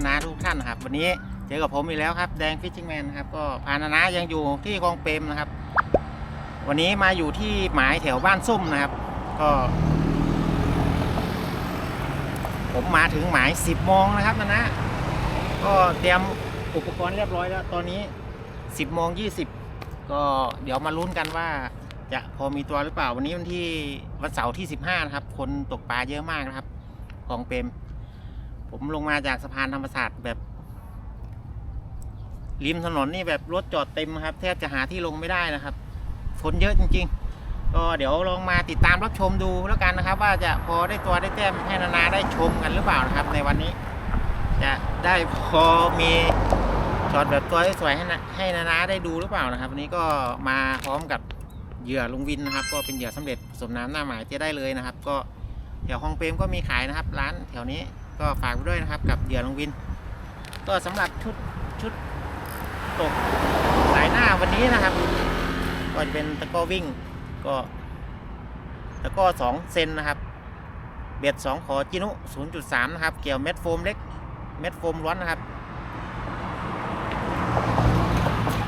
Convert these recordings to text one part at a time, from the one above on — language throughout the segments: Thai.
นานาทุกท่านนะครับ วันนี้เจอกับผมอีกแล้วครับแดงฟิชชิงแมนครับก็พานานายังอยู่ที่คลองเปรมนะครับ วันนี้มาอยู่ที่หมายแถวบ้านส้มนะครับ ก็ ผมมาถึงหมาย10โมงนะครับนานะก็เตรียมอุปกรณ์เรียบร้อยแล้ว ตอนนี้ 10โมง20 ก็เดี๋ยวมาลุ้นกันว่าจะพอมีตัวหรือเปล่าวันนี้วันที่วันเสาร์ที่ 15 นะครับ คนตกปลาเยอะมากนะครับของเปรม ผมลงมาจากสะพานธรรมศาสตร์แบบริมถนนนี่แบบรถจอดเต็มครับ แทบจะหาที่ลงไม่ได้นะครับคนเยอะจริง ๆ ก็เดี๋ยวลองมาติดตามรับชมดูแล้วกันนะครับ ว่าจะพอได้ตัวได้แต้มให้นานาได้ชมกันหรือเปล่านะครับ ในวันนี้จะได้พอมีช็อตแบบตัวสวยให้นะให้นานาได้ดูหรือเปล่านะครับ วันนี้ก็มาพร้อมกับเหยื่อลุงวินนะครับ ก็เป็นเหยื่อสำเร็จผสมน้ำหน้าหมายจะได้เลยนะครับ ก็แถวคลองเปรมก็มีขายนะครับ ร้านแถวนี้ ก็ฝากไว้ด้วยนะครับกับเหยื่อลงวิน ก็สำหรับชุดชุดตกสายหน้าวันนี้นะครับ ก็จะเป็นตะก้อวิ่งก็ตะก้อสองเซนนะครับ เบ็ดสองขอจินุ 0.3 นะครับ เกี่ยวเม็ดโฟมเล็ก เม็ดโฟมร้อนนะครับ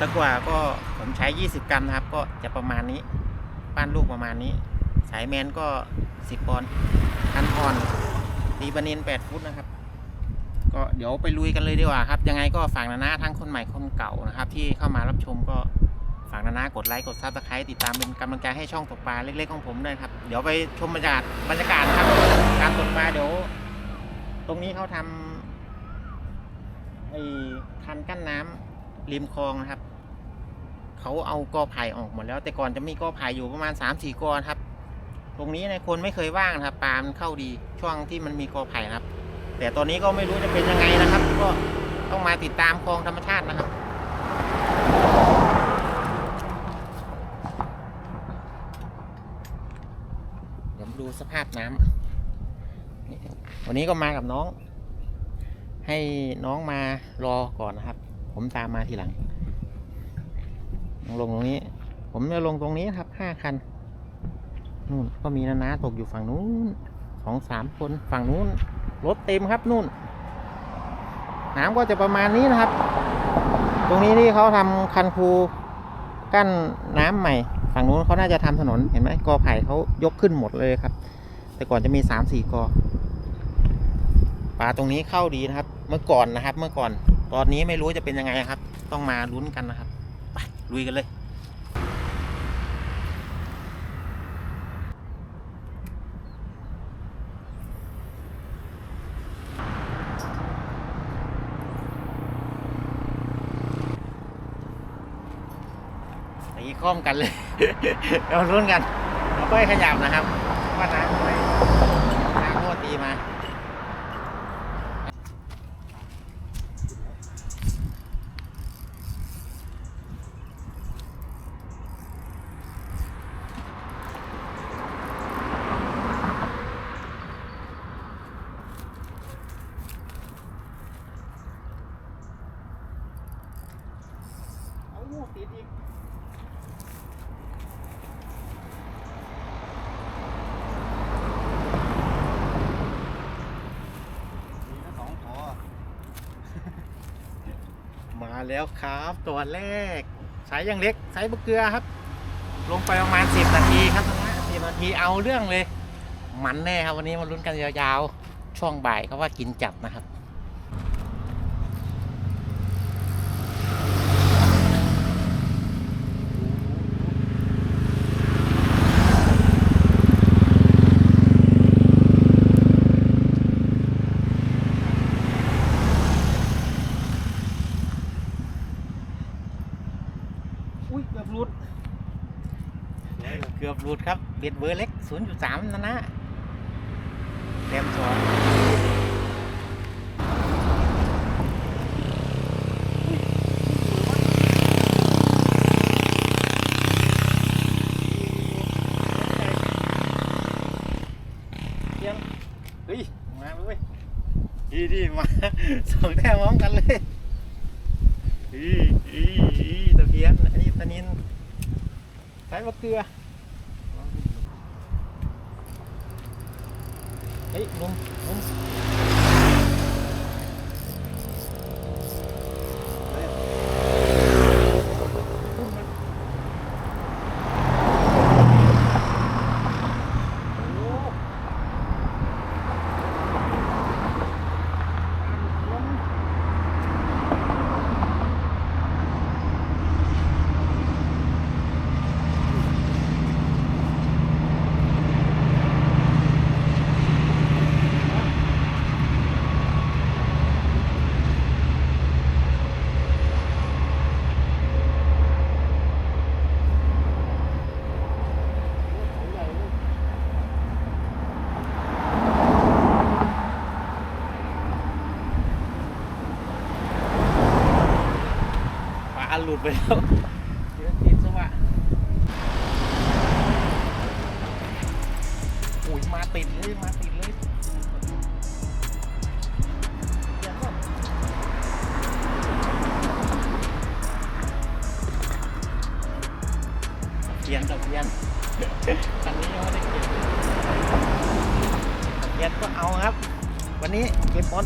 ตะกว่าก็ผมใช้ 20 กรัมนะครับ ก็จะประมาณนี้ ปั้นลูกประมาณนี้ สายแมนก็ 10ปอนด์คันอ่อน ตีบันิน8ฟุตนะครับ ก็เดี๋ยวไปลุยกันเลยดีกว่าครับ ยังไงก็ฝากนะนะทั้งคนใหม่คนเก่านะครับ ที่เข้ามารับชมก็ฝากนะนะกดไลค์กดซับสไครต์ติดตามเป็นกำลังใจให้ช่องตกปลาเล็กๆของผมด้วยครับ เดี๋ยวไปชมบรรยากาศบรรยากาศครับ การตกปลาเดี๋ยว ตรงนี้เขาทำไอ้คันกั้นน้ำริมคลองนะครับเขาเอากอไผ่ออกหมดแล้ว แต่ก่อนจะมีกอไผ่อยู่ประมาณ3ามสี่กอครับ ตรงนี้ในยคนไม่เคยว่างนะครับปลามันเข้าดีช่วงที่มันมีกอไผ่นะครับ แต่ตอนนี้ก็ไม่รู้จะเป็นยังไงนะครับ ก็ต้องมาติดตามคลองธรรมชาตินะครับเดี๋ยวมาดูสภาพน้ำวันนี้ก็มากับน้อง ให้น้องมารอก่อนนะครับ ผมตามมาทีหลังลงตรงนี้ ผมจะลงตรงนี้ครับห้าคัน นู่นก็มีนานาตกอยู่ฝั่งนู้นสองสามคนฝั่งนู้นรถเต็มครับนู่น น้ำก็จะประมาณนี้นะครับ ตรงนี้นี่เขาทำคันคูกั้นน้ำใหม่ ฝั่งนู้นเขาน่าจะทำถนนเห็นไหมกอไผ่เขายกขึ้นหมดเลยครับ แต่ก่อนจะมีสามสี่กอปลาตรงนี้เข้าดีนะครับ เมื่อก่อนนะครับ เมื่อก่อน ตอนนี้ไม่รู้จะเป็นยังไงครับ ต้องมาลุ้นกันนะครับ ไปลุยกันเลย ก้องกันเลยเราลุ้นกันเราก็ให้ขยับนะครับ ว่าน้ำอะไรน้ำโคตรตีมา เอาติดอีก สองขอ มา แล้วครับตัวแรกสายยังเล็กสายบะเกลือครับ ลงไปประมาณ10นาทีครับนะสิบนาทีเอาเรื่องเลย มันแน่ครับวันนี้มาลุ้นกันยาวๆ ช่วงบ่ายเขาว่ากินจับนะครับ อุ้ยเกือบหลุด เกือบหลุดครับเบ็ดเบอร์เล็ก 0.3 นะนะเต็มสองเตรียมเฮ้ย มาเลยเว้ยดีดีมาสองแต้มุดไปแล้วเดี๋ติดสวะอุ้ยมาติดเลมาติดเลยเปลี่ยนตะเปลี่ยนคันนี้ยังไม่ได้เก็บเปลี่ยนก็เอาครับ วันนี้เก็บหมด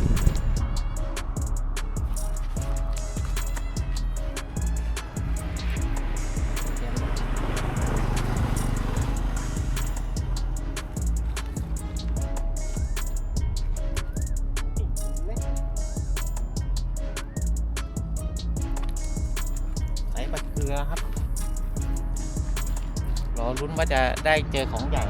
ได้เจอของใหญ่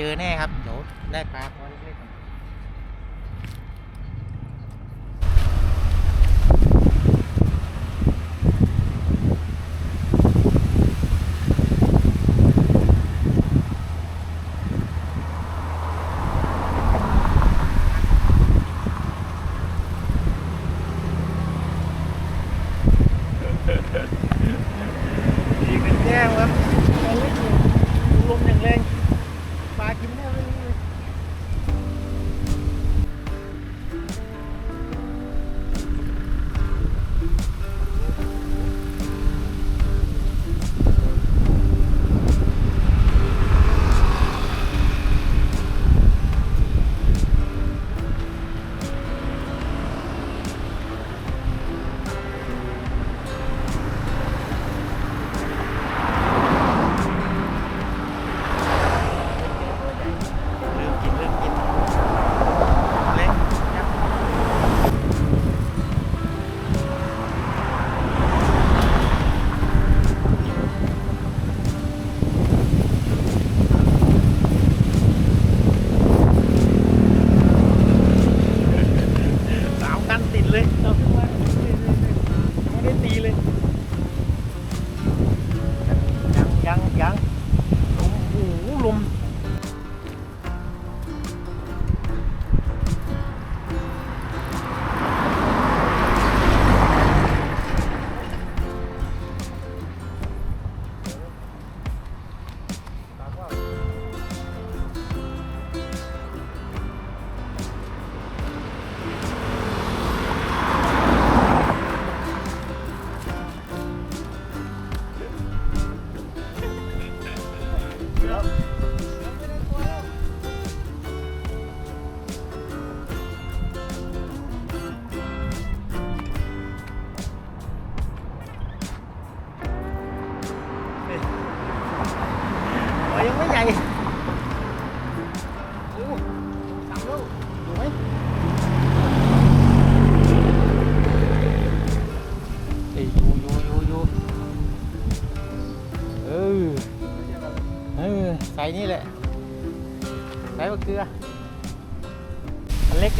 เจอแน่ครับเดี๋ยวได้ปลาพอ อเออใส่นี่แหละใส่มะเกลืออันเล็ก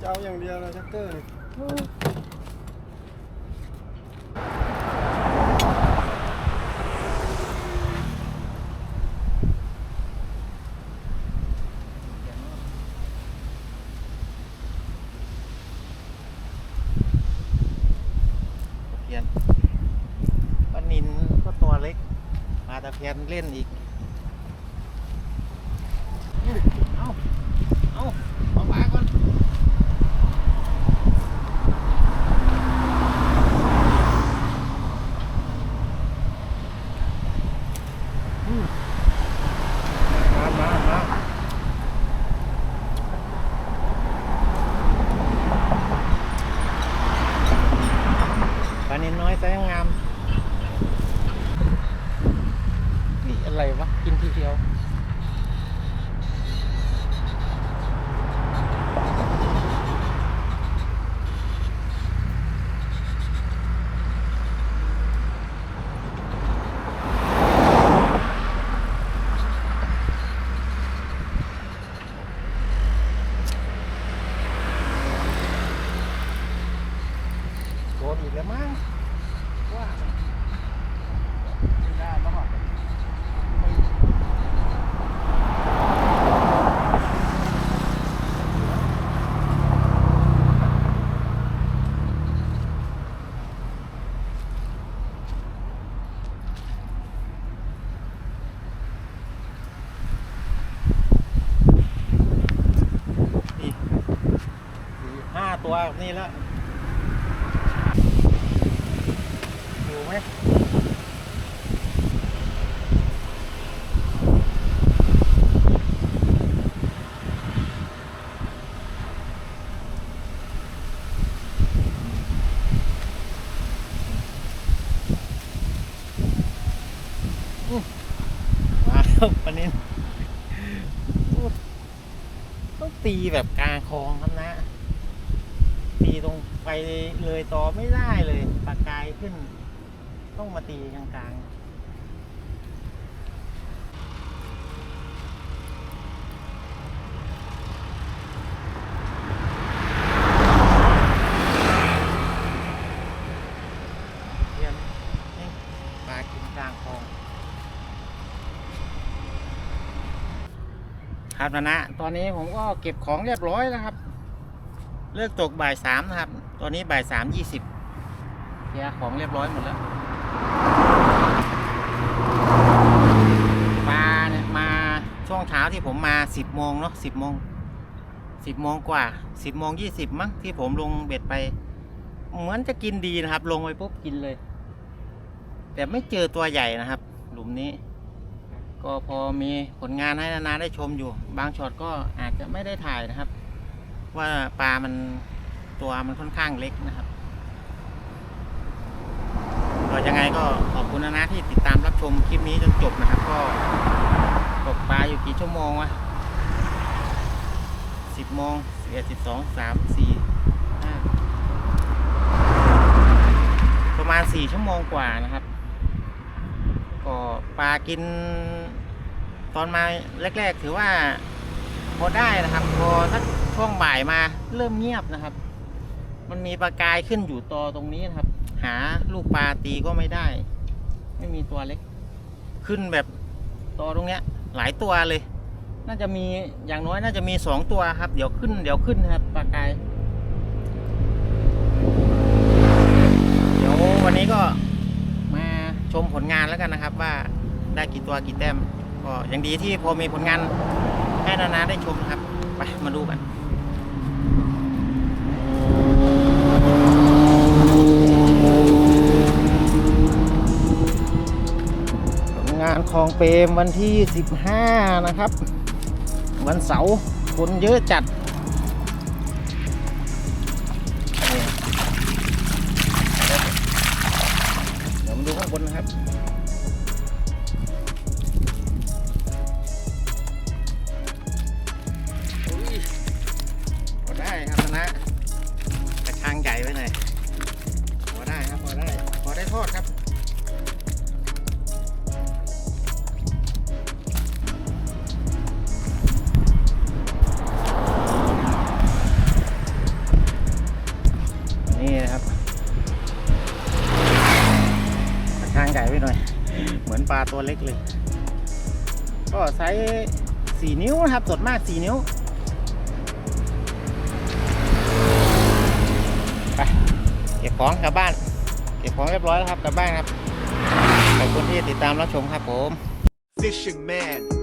จะเอาอย่างเดียวเลยชักเกอร์นี่ตะเพียนปลานินก็ตัวเล็กปลาตะเพียนเล่นอีก เอาเอาเอาปลาก่อน มามามา ปลานินน้อยไซส์งามนี่อะไรวะ กินทีเดียว โดนอีกแล้วมั้งว่า ไม่ได้แล้วอะ นี่สี่ ห้านี่แล้วอยู่ไหมมาแล้วปนินต้องตีแบบกลางคลองครับนะ ตีตรงไปเลยต่อไม่ได้เลยปากกายขึ้น ต้องมาตีกลางๆเรียนนี่ปลากินกลางคลองครับนะนะตอนนี้ผมก็เก็บของเรียบร้อยแล้วครับ เลิกตกบ่ายสามนะครับ ตอนนี้บ่ายสามยี่สิบเคลียร์ของเรียบร้อยหมดแล้วปลาเนี่ยมาช่วงเช้าที่ผมมาสิบโมงเนาะสิบโมงสิบโมงกว่าสิบโมงยี่สิบมั้งที่ผมลงเบ็ดไป เหมือนจะกินดีนะครับ ลงไปปุ๊บกินเลย แต่ไม่เจอตัวใหญ่นะครับ หลุมนี้ ก็พอมีผลงานให้นานาได้ชมอยู่ บางช็อตก็อาจจะไม่ได้ถ่ายนะครับ ว่าปลามันตัวมันค่อนข้างเล็กนะครับก็ยังไงก็ขอบคุณนะนะที่ติดตามรับชมคลิปนี้จนจบนะครับ ก็ตกปลาอยู่กี่ชั่วโมงวะสิบโมงสิบเอ็ดสิบสองสามสี่ห้าประมาณสี่ชั่วโมงกว่านะครับก็ปลากิน ตอนมาแรก ๆ ถือว่าพอได้นะครับ พอสัก ช่วงบ่ายมาเริ่มเงียบนะครับ มันมีปลากายขึ้นอยู่ตอตรงนี้นะครับ หาลูกปลาตีก็ไม่ได้ ไม่มีตัวเล็ก ขึ้นแบบตอตรงเนี้ย หลายตัวเลย น่าจะมีอย่างน้อยน่าจะมีสองตัวครับ เดี๋ยวขึ้น เดี๋ยวขึ้นครับปลากาย เดี๋ยววันนี้ก็มาชมผลงานแล้วกันนะครับ ว่าได้กี่ตัวกี่แต้มก็ยังดีที่พอมีผลงานให้นานาได้ชมครับ ไป มาดูกัน งานคลองเปรมวันที่ 15 นะครับ วันเสาร์คนเยอะจัด ตัวเล็กเลย ก็ไซส์สี่นิ้วนะครับสดมากสี่นิ้วไปเก็บของกลับบ้านเก็บของเรียบร้อยแล้วครับกลับบ้านครับขอบคุณที่ติดตามรับชมครับผม Fisherman